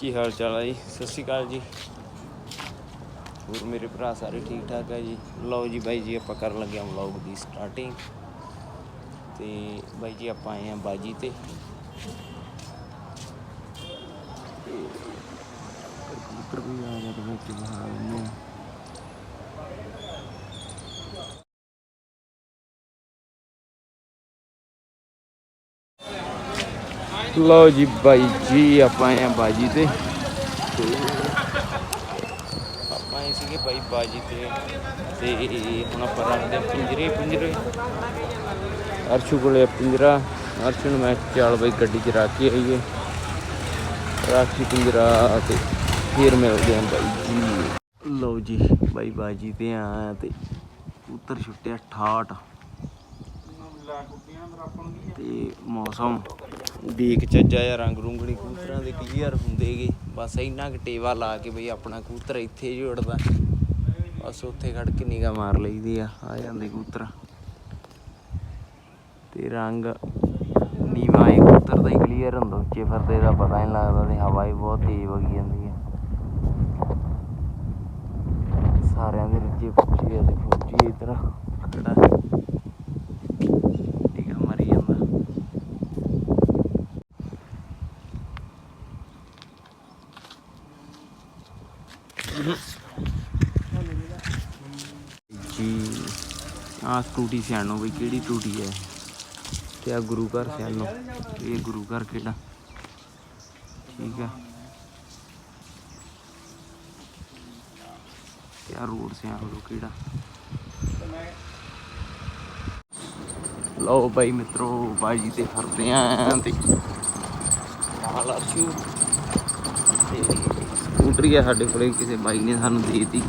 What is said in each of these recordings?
ਕੀ ਹਾਲ ਚਾਲ ਹੈ ਜੀ? ਸਤਿ ਸ਼੍ਰੀ ਅਕਾਲ ਜੀ। ਹੋਰ ਮੇਰੇ ਭਰਾ ਸਾਰੇ ਠੀਕ ਠਾਕ ਹੈ ਜੀ? ਲਓ ਜੀ ਬਾਈ ਜੀ, ਆਪਾਂ ਕਰਨ ਲੱਗੇ ਹਾਂ ਵਲੌਗ ਦੀ ਸਟਾਰਟਿੰਗ ਤੇ ਬਾਈ ਜੀ, ਆਪਾਂ ਆਏ ਹਾਂ ਬਾਜੀ ਤੇ। ਤੇ ਵੀ ਆ ਗਿਆ ਤੇ ਵਿੱਚ ਬਹਾ ਇਹਨੂੰ ਲਓ ਜੀ ਬਾਈ ਜੀ ਆਪਾਂ ਆਏ ਹਾਂ ਬਾਜੀ ਤੇ। ਆਪਾਂ ਆਏ ਸੀਗੇ ਬਾਈ ਬਾਜੀ ਤੇ। ਤੇ ਹੁਣ ਆਪਾਂ ਰੱਖਦੇ ਪਿੰਜਰੇ ਪਿੰਜਰੇ। ਅਰਸ਼ੂ ਕੋਲੇ ਪਿੰਜਰਾ। ਅਰਸ਼ੂ ਨੂੰ ਮੈਂ ਚਾਲ ਬਾਈ ਗੱਡੀ 'ਚ ਰੱਖ ਕੇ ਆਈਏ। ਰਾਖੀ ਪਿੰਜਰਾ ਤੇ ਫੇਰ ਮਿਲਦੇ ਹਾਂ ਬਾਈ ਜੀ। ਲਓ ਜੀ ਬਾਈ ਬਾਜੀ ਤੇ ਆ ਤੇ ਕਬੂਤਰ ਛੁੱਟਿਆ 68 ਤੇ ਮੌਸਮ ਦੇਖ ਚੱਜਾ ਜਾਂ ਰੰਗ ਰੁੰਗਣੀ ਕਬੂਤਰਾਂ ਦੇ ਕਲੀਅਰ ਹੁੰਦੇਗੇ। ਬਸ ਇੰਨਾ ਕੁ ਟੇਵਾ ਲਾ ਕੇ ਬਈ ਆਪਣਾ ਕਬੂਤਰ ਇੱਥੇ ਹੀ ਬਸ ਉੱਥੇ ਖੜ ਕੇ ਨਿਗਾ ਮਾਰ ਲਈਦੀ ਆ ਆ ਜਾਂਦੇ ਕਬੂਤਰ। ਤੇ ਰੰਗ ਨੀਵਾ ਇਹ ਕਬੂਤਰ ਦਾ ਹੀ ਕਲੀਅਰ ਹੁੰਦਾ, ਉੱਚੇ ਫਿਰਦੇ ਦਾ ਪਤਾ ਨਹੀਂ ਲੱਗਦਾ ਤੇ ਹਵਾ ਹੀ ਬਹੁਤ ਤੇਜ਼ ਵਗੀ ਜਾਂਦੀ ਹੈ ਸਾਰਿਆਂ ਦੇ ਰੱਜੇ ਫੌਜੀ ਆ ਤੇ ਫੌਜੀ ਇਧਰ ਖੜਾ ਟੀਕਾ ਮਾਰੀ ਜਾਂਦਾ ਜੀ, ਆਹ ਟੂਟੀ ਸਿਆਣੋ ਬਈ, ਕਿਹੜੀ ਟੂਟੀ ਹੈ? ਤੇ ਆ ਗੁਰੂ ਘਰ ਸਿਆਣੋ, ਇਹ ਗੁਰੂ ਘਰ ਕਿਹੜਾ? ਠੀਕ ਆ। ਆ ਰੋਡ ਸਿਆਣੋ ਕਿਹੜਾ? ਲਓ ਭਾਈ ਮਿੱਤਰੋ, ਬਾਜੀ ਤੇ ਫਿਰਦੇ ਆਂ ਤੇ ਨਾਲ ਅਰਸ਼ੂ ਤੇ ਸਕੂਟਰੀ ਆ ਸਾਡੇ ਕੋਲੇ ਕਿਸੇ ਬਾਈ ਨੇ ਸਾਨੂੰ ਦੇ ਦਿੱਤੀ।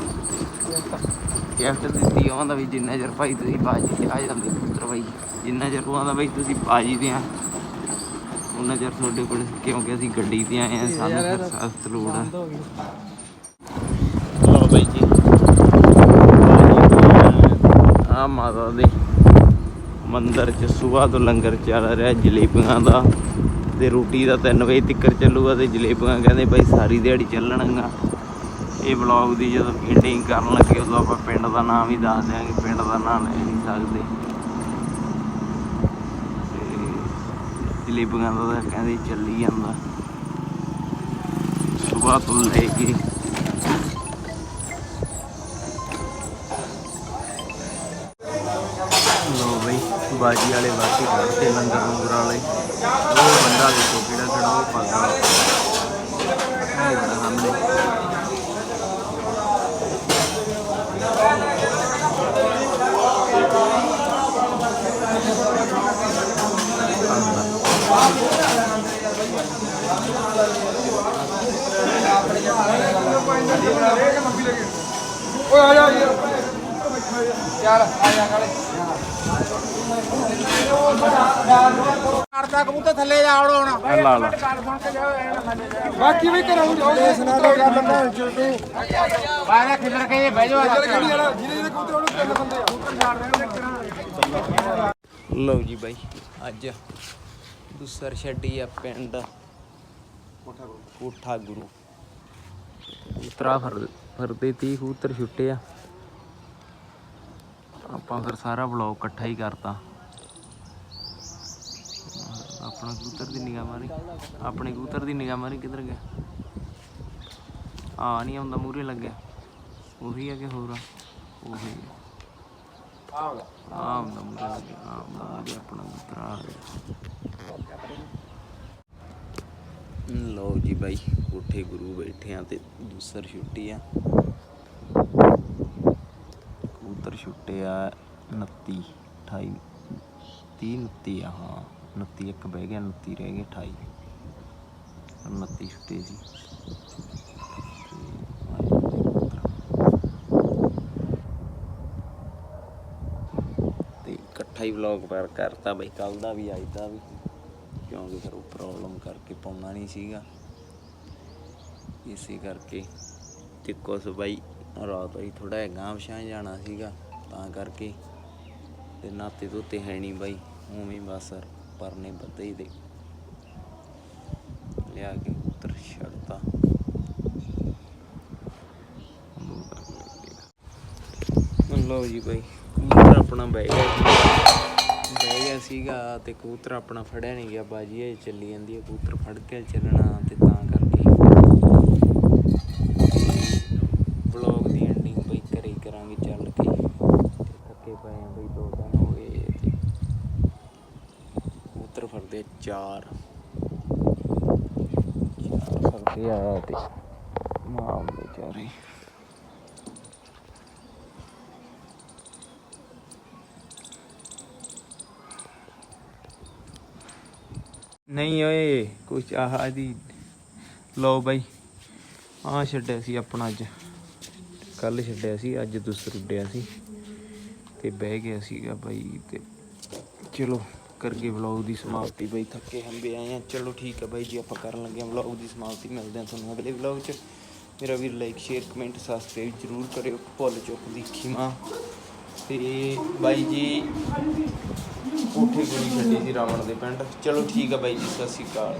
ਗਿਫਟ ਦਿੱਤੀ ਆਉਂਦਾ ਵੀ ਜਿੰਨਾ ਚਿਰ ਭਾਈ ਤੁਸੀਂ ਬਾਜੀ ਤੇ ਆ ਜਾਂਦੇ ਪੁੱਤਰ ਬਾਈ ਜਿੰਨਾ ਚਿਰ ਉਹ ਆਉਂਦਾ ਬਾਈ ਤੁਸੀਂ ਬਾਜੀ ਤੇ ਆ। ਉਹਨਾਂ ਚਿਰ ਤੁਹਾਡੇ ਕੋਲ ਕਿਉਂਕਿ ਅਸੀਂ ਗੱਡੀ ਤੇ ਆਏ ਆ ਸਾਨੂੰ ਸਖਤ ਲੋੜ ਆ। ਲਓ ਬਾਈ ਜੀ। ਆ ਮਾਤਾ ਦੇ ਮੰਦਿਰ ਚ ਸੁਬਾਹ ਤੋਂ ਲੰਗਰ ਚੱਲ ਰਿਹਾ ਜਲੇਬੀਆਂ ਦਾ। ਤੇ ਰੋਟੀ ਦਾ 3 ਵਜੇ ਤੱਕ ਚੱਲੂਗਾ ਤੇ ਜਲੇਬੀਆਂ ਕਹਿੰਦੇ ਭਾਈ ਸਾਰੀ ਦਿਹਾੜੀ ਚੱਲਣਗੀਆਂ। ਇਹ ਵਲੌਗ ਦੀ ਜਦੋਂ ਐਡਿਟਿੰਗ ਕਰਨ ਲੱਗੇ ਉਦੋਂ ਆਪਾਂ ਪਿੰਡ ਦਾ ਨਾਮ ਹੀ ਦੱਸ ਦਿਆਂਗੇ, ਪਿੰਡ ਦਾ ਨਾਮ ਲੈ ਨਹੀਂ ਸਕਦੇ। ਤੇ ਜਲੇਬੀਆਂ ਦਾ ਤਾਂ ਕਹਿੰਦੇ ਚੱਲੀ ਜਾਂਦਾ। ਸੁਬਾਹ ਤੋਂ ਲੈ ਕੇ ਬਾਜੀ ਵਾਲੇ ਵਾਸੀ ਕਰਦੇ ਲੰਗਰ ਲੰਗਰ ਵਾਲੇ। ਉਹ ਬੰਦਾ ਦੇਖੋ ਕਿਹੜਾ ਖੜਾ, ਉਹ ਪਾਗਾ ਹੈ ਬੜਾ ਸਾਹਮਣੇ। ਓਏ ਆ ਜਾ। ਯਾਰ, ਆ ਜਾ ਕਾਲੇ। ਕਰਦਾ ਕਬੂਤਰ ਥੱਲੇ ਜਾ ਆੜੋ ਹੁਣ। ਲਾ ਲਾ। ਬਾਕੀ ਵੀ ਕਰਾਉਂ ਜਾਓ ਸੁਣਾ ਦੇ ਗੱਲ ਬੰਦਾ ਚੁੱਟੂ ਬਾਹਰ ਖਿਲਰ ਕੇ ਬਹਿ ਜਾਓ ਜਿਹਨੇ ਜਿਹਨੇ ਕਬੂਤਰ ਉਹਨੂੰ ਤਿੰਨ ਬੰਦੇ ਆ। ਕਬੂਤਰ ਛਾੜ ਰਹੇ ਲਓ ਜੀ ਬਾਈ ਅੱਜ ਦੂਸਰ ਛੱਡੀ ਆ ਪਿੰਡ ਕੋਠਾ ਗੁਰੂ। ਉਤਰਾ ਫਰ ਫਰਦੇ ਤੀ ਕਬੂਤਰ ਛੁੱਟੇ ਆ। ਆਪਾਂ ਫਿਰ ਸਾਰਾ ਵਲੌਗ ਇਕੱਠਾ ਹੀ ਕਰਤਾ। ਆਪਣਾ ਕਬੂਤਰ ਦੀ ਨਿਗਾਹ ਮਾਰੀ। ਆਪਣੇ ਕਬੂਤਰ ਦੀ ਨਿਗਾਹ ਮਾਰੀ, ਕਿੱਧਰ ਗਿਆ? ਆ ਨਹੀਂ ਆਉਂਦਾ ਮੂਰੇ ਲੱਗਿਆ। ਉਹੀ ਆ ਕਿ ਹੋਰ ਆ? ਉਹੀ ਆ। ਆਉਂਦਾ ਮੂਰੇ ਲੱਗਿਆ। ਆਉਂਦਾ ਮੂਰੇ ਆਪਣਾ ਕਬੂਤਰ, ਆ ਗਿਆ। ਲਓ ਜੀ ਬਾਈ, ਕੋਠੇ ਗੁਰੂ ਬੈਠੇ ਆ ਤੇ ਦੂਸਰ ਛੁੱਟੀ ਆ। ਛੁੱਟੇ ਆ 29 28 30 29 ਆ, ਹਾਂ 29 ਇੱਕ ਬਹਿ ਗਿਆ 29 ਰਹਿ ਗਏ 28 29 ਛੁੱਟੇ ਸੀ। ਤੇ ਇਕੱਠਾ ਹੀ ਵਲੌਗ ਪਰ ਕਰਤਾ ਬਈ ਕੱਲ ਦਾ ਵੀ, ਅੱਜ ਦਾ ਵੀ। ਕਿਉਂਕਿ ਫਿਰ ਉਹ ਪ੍ਰੋਬਲਮ ਕਰਕੇ ਪਾਉਣਾ ਨਹੀਂ ਸੀਗਾ। ਇਸੇ ਕਰਕੇ, ਤੇ ਕੁਛ ਬਾਈ, ਰਾਤ ਹੋਈ ਥੋੜਾ ਜਿਹਾ ਗਾਂਵ ਸ਼ਾਂ ਜਾਣਾ ਸੀਗਾ। ਤਾਂ ਕਰਕੇ ਤੇ ਨਾਤੇ ਤੋਤੇ ਹੈ ਨਹੀਂ ਬਾਈ, ਉਵੇਂ ਬਸ ਪਰਨੇ ਬੱਦੇ ਹੀ ਦੇ। ਲਿਆ ਕੇ ਉੱਤਰ ਛੜਤਾ ਲਓ ਜੀ ਬਾਈ, ਕਬੂਤਰ ਆਪਣਾ ਬਹਿ ਗਿਆ ਬਹਿ ਗਿਆ ਸੀਗਾ ਤੇ ਕਬੂਤਰ ਆਪਣਾ ਫੜਿਆ ਨਹੀਂ ਗਿਆ ਬਾਜੀ, ਇਹ ਚੱਲੀ ਜਾਂਦੀ ਹੈ ਕੂਤਰ ਫੜ ਕੇ ਚੱਲਣਾ ਤੇ ਚਾਰ। ਫੜਦੇ ਆ ਤੇ? ਮਾਂ ਵਿਚਾਰੇ ਨਹੀਂ ਓਏ ਕੁਛ ਆਹ ਦੀ ਲਓ ਬਾਈ। ਆ ਛੱਡਿਆ ਸੀ ਆਪਣਾ ਅੱਜ। ਕੱਲ ਛੱਡਿਆ ਸੀ ਅੱਜ ਦੂਸਰ ਉੱਡਿਆ ਸੀ। ਤੇ ਬਹਿ ਗਿਆ ਸੀਗਾ ਬਾਈ ਤੇ ਚਲੋ। ਕਰਕੇ ਵਲੌਗ ਦੀ ਸਮਾਪਤੀ ਬਾਈ ਥੱਕੇ ਹੰਬੇ ਆਏ ਆ। ਚਲੋ ਠੀਕ ਹੈ ਬਾਈ ਜੀ, ਆਪਾਂ ਕਰਨ ਲੱਗੇ ਆ ਵਲੌਗ ਦੀ ਸਮਾਪਤੀ। ਮਿਲਦੇ ਆ ਤੁਹਾਨੂੰ ਅਗਲੇ ਵਲੌਗ 'ਚ। ਮੇਰਾ ਵੀ ਲਾਈਕ ਸ਼ੇਅਰ ਕਮੈਂਟ ਸਬਸਕ੍ਰਾਈਬ ਜ਼ਰੂਰ ਕਰਿਓ। ਭੁੱਲ ਚੁੱਕ ਦੀ ਖਿਮਾ। ਤੇ ਬਾਈ ਜੀ, ਕੋਠੇ ਗੋਲੀ ਛੱਡੀ ਸੀ ਰਾਵਣ ਦੇ ਪਿੰਡ। ਚਲੋ ਠੀਕ ਹੈ ਬਾਈ ਜੀ, ਸਤਿ ਸ਼੍ਰੀ ਅਕਾਲ।